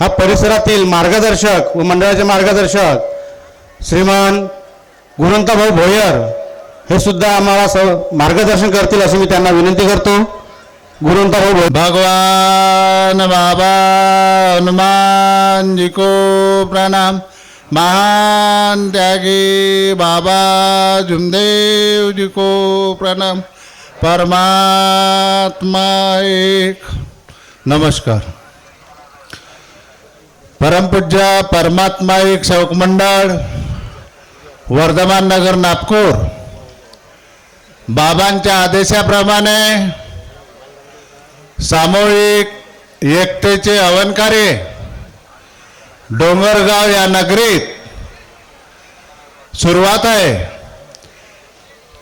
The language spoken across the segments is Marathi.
हा परिसरातील मार्गदर्शक व मंडळाचे मार्गदर्शक श्रीमान गुणवंतभाऊ भोयर हे सुद्धा आम्हाला स मार्गदर्शन करतील अशी मी त्यांना विनंती करतो. गुणवंतभाऊ भोयर. भगवान बाबा हनुमान जी को प्रणाम. महान त्यागी बाबा जुमदेव जी को प्रणाम. परमात्मा एक. नमस्कार. परमपूज्य परमात्मा एक सेवक मंडळ वर्धमान नगर नागपूर. बाबांच्या आदेशाप्रमाणे सामूहिक एकतेचे हवन कार्य डोंगरगाव या नगरीत सुरुवात आहे.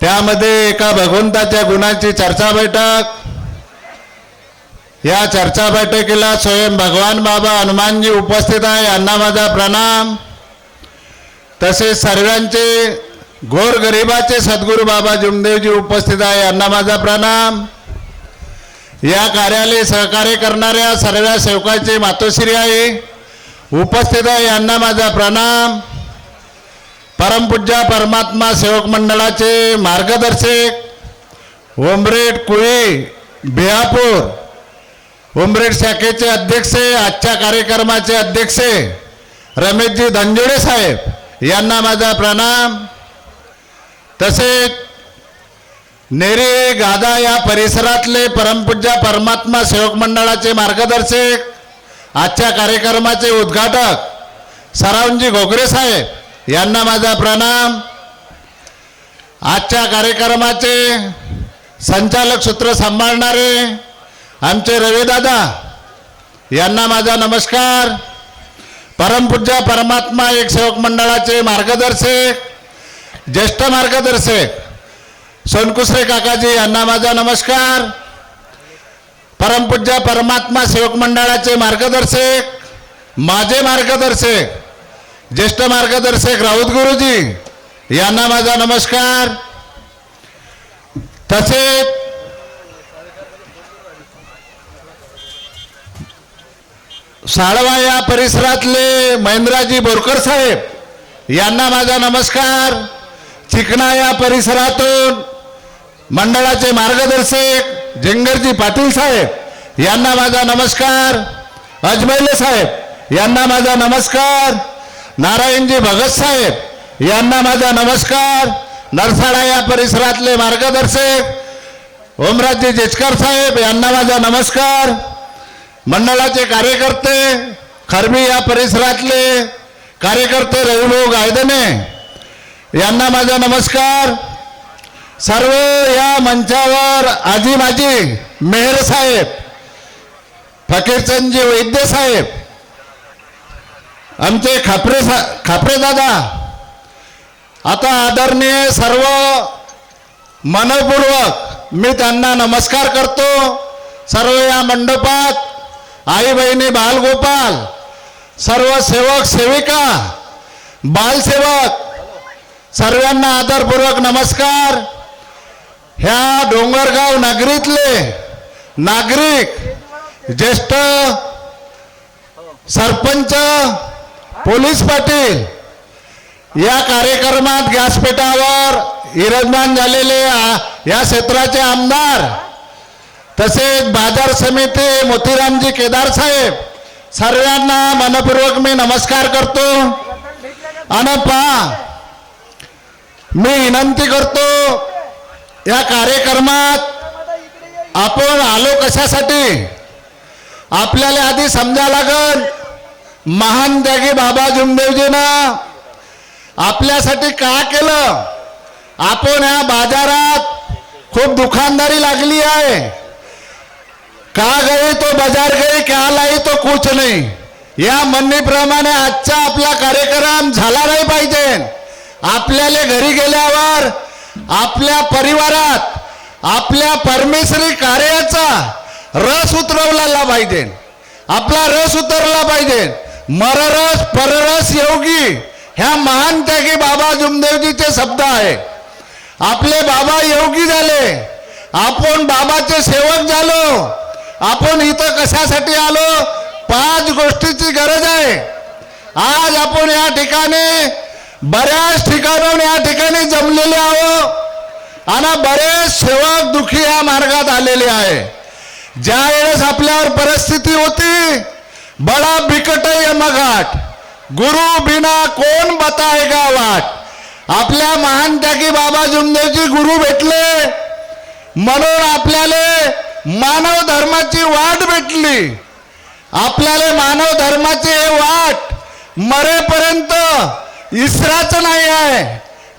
त्यामध्ये एका भगवंताच्या गुणाची चर्चा बैठक या चर्चा बैठकीला स्वयं भगवान बाबा हनुमानजी उपस्थित आहे यांना माझा प्रणाम. तसेच सर्वांचे गोरगरिबाचे सद्गुरू बाबा जुमदेवजी उपस्थित आहे यांना माझा प्रणाम. या कार्यालय सहकार्य करणाऱ्या सर्व सेवकाचे मातोश्री आहे उपस्थित आहे यांना माझा प्रणाम. परमपूज्य परमात्मा सेवक मंडळाचे मार्गदर्शक ओमरेट कुळी बिहापूर उमरेड शाखेचे अध्यक्ष आजच्या कार्यक्रमाचे अध्यक्ष रमेशजी धनजोडे साहेब यांना माझा प्रणाम. तसेच नेरे गादा या परिसरातले परमपूज्य परमात्मा सेवक मंडळाचे मार्गदर्शक आजच्या कार्यक्रमाचे उद्घाटक सरावजी घोगरे साहेब यांना माझा प्रणाम. आजच्या कार्यक्रमाचे संचालक सूत्र सांभाळणारे आमचे रवेदादा यांना माझा नमस्कार. परमपूज्य परमात्मा एक सेवक मंडळाचे मार्गदर्शक ज्येष्ठ मार्गदर्शक सोनकुसरे काकाजी यांना माझा नमस्कार. परमपूज्य परमात्मा सेवक मंडळाचे मार्गदर्शक माझे मार्गदर्शक ज्येष्ठ मार्गदर्शक राऊत गुरुजी यांना माझा नमस्कार. तसेच साळवा या परिसरातले महेंद्राजी बोरकर साहेब यांना माझा नमस्कार. चिकणा या परिसरातून मंडळाचे मार्गदर्शक झेंगरजी पाटील साहेब यांना माझा नमस्कार. अजमैले साहेब यांना माझा नमस्कार. नारायणजी भगत साहेब यांना माझा नमस्कार. नरसाडा या परिसरातले मार्गदर्शक ओमराजजी जेचकर साहेब यांना माझा नमस्कार. मंडळाचे कार्यकर्ते खरबी या परिसरातले कार्यकर्ते रविभाऊ गायदने यांना माझा नमस्कार. सर्व या मंचावर आजी माजी मेहर साहेब फकीरचंदजी वैद्य साहेब आमचे खापरे सा खापरे दादा आता आदरणीय सर्व मनपूर्वक मी त्यांना नमस्कार करतो. सर्व या मंडपात आई बहिणी बालगोपाल सर्व सेवक सेविका बालसेवक सर्वांना आदरपूर्वक नमस्कार. ह्या डोंगरगाव नगरीतले नागरिक ज्येष्ठ सरपंच पोलीस पाटील या कार्यक्रमात व्यासपीठावर विराजमान झालेले या क्षेत्राचे आमदार तसेच बाजार समिती मोतीरामजी केदार साहेब सर्वांना मनपूर्वक मी नमस्कार करतो. आणि पहा मी विनंती करतो या कार्यक्रमात आपण आलो कशासाठी? आपल्याला आधी समजा लागल महान त्यागी बाबा जुमदेवजीनं आपल्यासाठी का केलं? आपण या बाजारात खूप दुकानदारी लागली आहे. का गई तो बाजार गई का लाई तो कुछ नाही। या म्हणणीप्रमाणे आजचा आपला कार्यक्रम झाला नाही पाहिजे. आपल्याला घरी गेल्यावर आपल्या परिवारात आपल्या परमेश्वरी कार्याचा रस उतरवला पाहिजे. आपला रस उतरला पाहिजे. मररस पररस योगी ह्या महान त्यागी बाबा जुमदेवजीचे शब्द आहे. आपले बाबा योगी झाले. आपण बाबाचे सेवक झालो. आपण इथं कशासाठी आलो? पाच गोष्टीची गरज आहे. आज आपण या ठिकाणी बऱ्याच ठिकाणाहून या ठिकाणी जमलेले आहोत. आणि बरेच सेवक दुखी या मार्गात आलेले आहे. ज्या वेळेस आपल्यावर परिस्थिती होती बडा बिकट यमघाट गुरु बिना कोण बताएगा वाट. आपल्या महान त्यागी बाबा जुमदेवजी गुरु भेटले. म्हणून आपल्याला मानव धर्माची वाट भेटली. आपल्याला मानव धर्माची हे वाट मरेपर्यंत इसराच नाही आहे.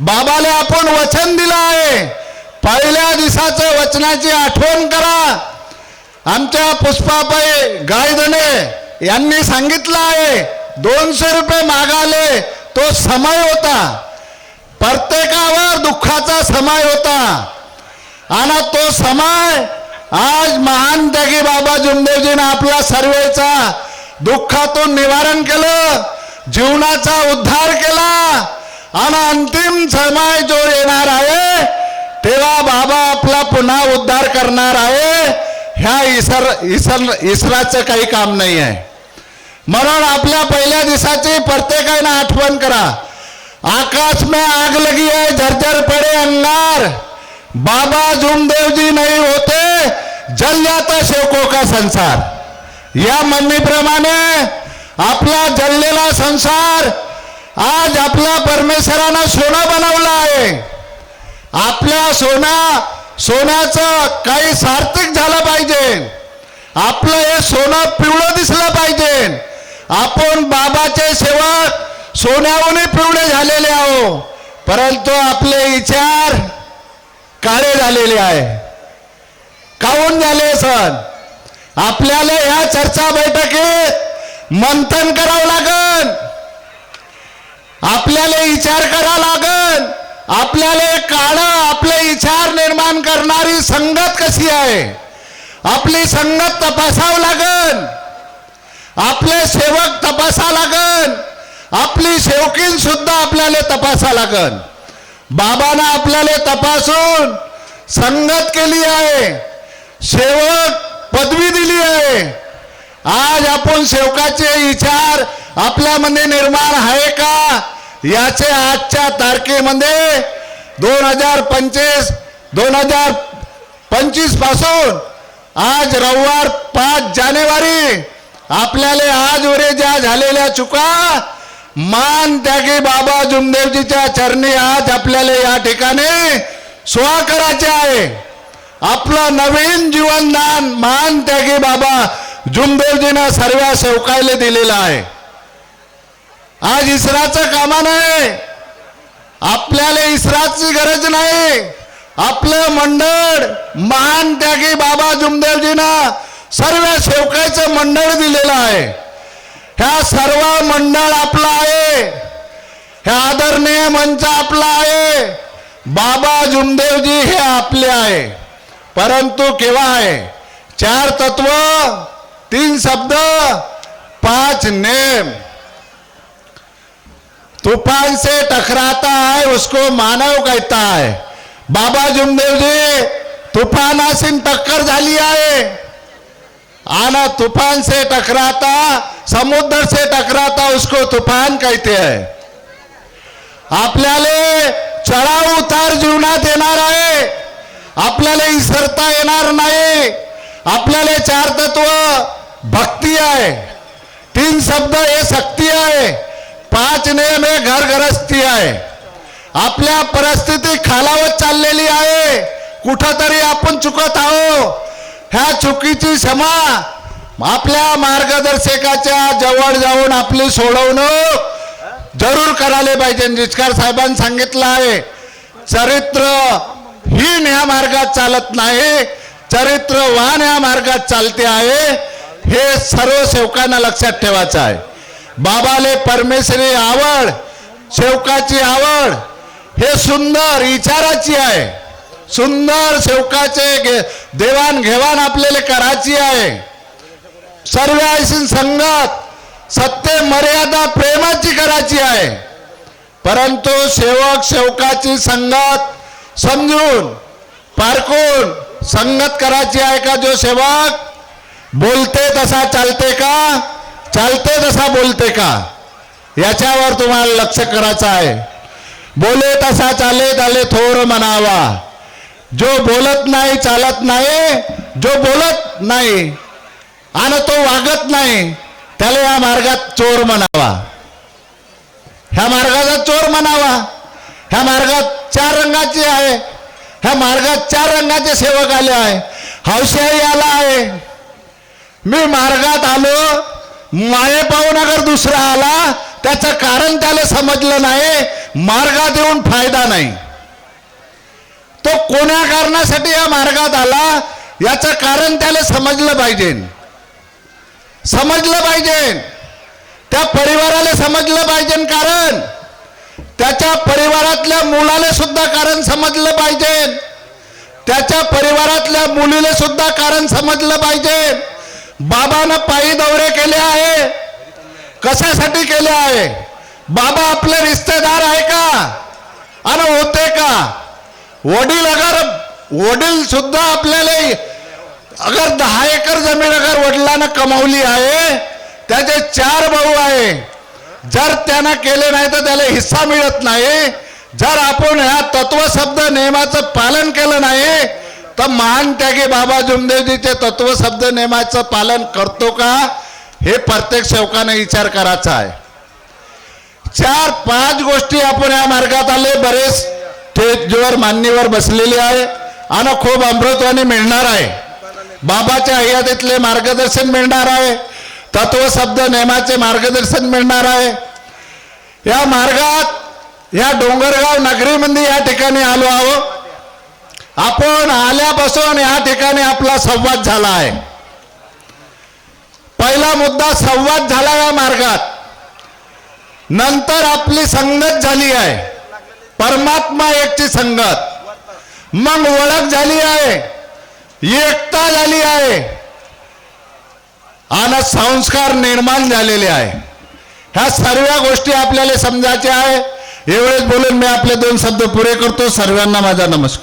बाबाला आपण वचन दिलं आहे. पहिल्या दिवसाचं वचनाची आठवण करा. आमच्या पुष्पाबाई गायधने यांनी सांगितलं आहे दोनशे रुपये मागाले तो समय होता. प्रत्येकावर दुःखाचा समय होता. आणि तो समय आज महान त्यागी बाबा जुमदेवजीनं आपल्या सर्वेचा दुःखातून निवारण केलं जीवनाचा उद्धार केला आणि अंतिम समय जो येणार आहे तेव्हा बाबा आपला पुन्हा उद्धार करणार आहे. ह्या इसर इसर इसराचं काही काम नाही आहे. म्हणून आपल्या पहिल्या दिवसाची प्रत्येकानं आठवण करा. आकाश में आग लगी है झरझर पड़े अंगार. बाबा जुमदेव जी नहीं होते जल शेवको का संसार? या म्हणणीप्रमाणे आपला जललेला संसार आज आपल्या परमेश्वरानं सोनं बनवलं आहे. आपल्या सोना सोन्याचं काही सार्थक झालं पाहिजे. आपलं हे सोनं पिवळं दिसलं पाहिजे. आपण बाबाचे सेवक सोन्याहूनही पिवळे झालेले आहो परंतु आपले विचार काळे झालेले आहे काऊन झाले सण? आपल्याला ह्या चर्चा बैठकीत मंथन करावं लागन. आपल्याला विचार करावा लागन. आपल्याला काळ आपले विचार निर्माण करणारी संगत कशी आहे? आपली संगत तपासावं लागन. आपले सेवक तपासा लागन. आपली सेवकीन सुद्धा आपल्याला तपासा लागन. बाबानं आपल्याला तपासून संगत केली आहे. सेवक पदवी दिली आहे. आज आपण सेवकाचे विचार आपल्यामध्ये निर्माण आहे का? याचे आजच्या तारखेमध्ये दोन हजार पंचवीस दोन हजार पंचवीसपासून आज रविवार पाच जानेवारी आपल्याला आजवरे ज्या झालेल्या चुका. मान त्यागी बाबा जुमदेवजीच्या चरणी आज आपल्याला या ठिकाणी सोहा करायचे आहे. आपलं नवीन जीवनदान मान त्यागी बाबा. जुमदेवजीनं सर्व सेवकायला दिलेला आहे. आज इसराचं कामा नाही. आपल्याला इसराची गरज नाही. आपलं मंडळ महान त्यागी बाबा जुमदेवजीनं सर्व सेवकायचं मंडळ दिलेलं आहे. ह्या सर्व मंडळ आपलं आहे. ह्या आदरणीय मंच आपला आहे. बाबा जुमदेवजी हे आपले आहे. परंतु केव्हा चार तत्व, तीन शब्द, पाँच नेम। तूफ़ान से टकराता है, उसको मानव कहता है। बाबा जुमदेव जी तुफानाशी टक्कर झाली आहे। आना तूफ़ान से टकराता, समुद्र से टकराता, उसको तूफ़ान कहते हैं। आपल्याला चढाव उतार जीवनात येणार आहे। आपल्याला इसरता येणार नाही. आपल्याला चार तत्व भक्ती आहे. तीन शब्द हे शक्ती आहे. पाच नियम हे घरगरस्ती आहे. आपल्या परिस्थिती खालावत चाललेली आहे. कुठंतरी आपण चुकत आहो ह्या चुकीची क्षमा आपल्या मार्गदर्शकाच्या जवळ जाऊन आपली सोडवणूक जरूर करायला पाहिजे. निष्कार साहेबांनी सांगितलं आहे. चरित्र हीन ह्या मार्गात चालत नाही चरित्रवान ह्या मार्गात चालते आहे हे सर्व सेवकांना लक्षात ठेवायचं आहे. बाबाले परमेश्वरी आवड सेवकाची आवड हे सुंदर विचाराची आहे. सुंदर सेवकाचे घे- देवाणघेवाण आपल्याला करायची आहे. सर्व संगत सत्य मर्यादा प्रेमाची करायची आहे. परंतु सेवक सेवकाची संगत समजून पारखून संगत करायची आहे का जो सेवक? बोलते तसा चालते का? चालते तसा बोलते का? याच्यावर तुम्हाला लक्ष करायचं आहे. बोले तसा चाले चाले थोर म्हणावा. जो बोलत नाही चालत नाही जो बोलत नाही आणि तो वागत नाही त्याला या मार्गात चोर म्हणावा. ह्या मार्गाचा चोर म्हणावा. ह्या मार्गात चार रंगाची आहे. ह्या मार्गात चार रंगाचे सेवक आले आहे. हौशाही आला आहे. मी मार्गात आलो माये पाहून अगर दुसरा आला त्याचं कारण त्याला समजलं नाही मार्गात येऊन फायदा नाही. तो कोण्या कारणासाठी या मार्गात आला याचं कारण त्याला समजलं पाहिजे. समजलं पाहिजे. त्या परिवाराला समजलं पाहिजे कारण त्याच्या परिवारातल्या मुलाला सुद्धा कारण समजलं पाहिजे. त्याच्या परिवारातल्या मुलीला सुद्धा कारण समजलं पाहिजे. बाबानं पायी दौरे केले आहे. कशासाठी केले आहे? बाबा आपले रिश्तेदार आहे का? आणि होते का? वडील अगर वडील सुद्धा आपल्याला अगर दहा एकर जमीन अगर वडिलांना कमावली आहे त्याचे चार भाऊ आहे. जर त्यानं केले नाही तर त्याला हिस्सा मिळत नाही. जर आपण ह्या तत्वशब्द नियमाचं पालन केलं नाही तर महान त्यागी बाबा जुमदेवजीचे तत्वशब्द नियमाचं पालन करतो का? हे प्रत्येक सेवकाने विचार करायचा आहे. चार पाच गोष्टी आपण या मार्गात आले बरेच स्टेजवर मान्यवर बसलेले आहे आणि खूप अमृतवाणी मिळणार आहे. बाबाच्या हयातीतले मार्गदर्शन मिळणार आहे. तत्वशब्द नियमाचे मार्गदर्शन मिळणार आहे. या मार्गात या डोंगरगाव नगरीमध्ये या ठिकाणी आलो आहोत. आपण आल्यापासून या ठिकाणी आपला संवाद झाला आहे. पहिला मुद्दा संवाद झाला या मार्गात. नंतर आपली संगत झाली आहे. परमात्मा एकची संगत. मग ओळख झाली आहे. एकता झाली आहे. आणि संस्कार निर्माण झालेले आहे. ह्या सर्व गोष्टी आपल्याला समजायच्या आहे. एवढेच बोलून मी आपले दोन शब्द पुरे करतो. सर्वांना माझा नमस्कार.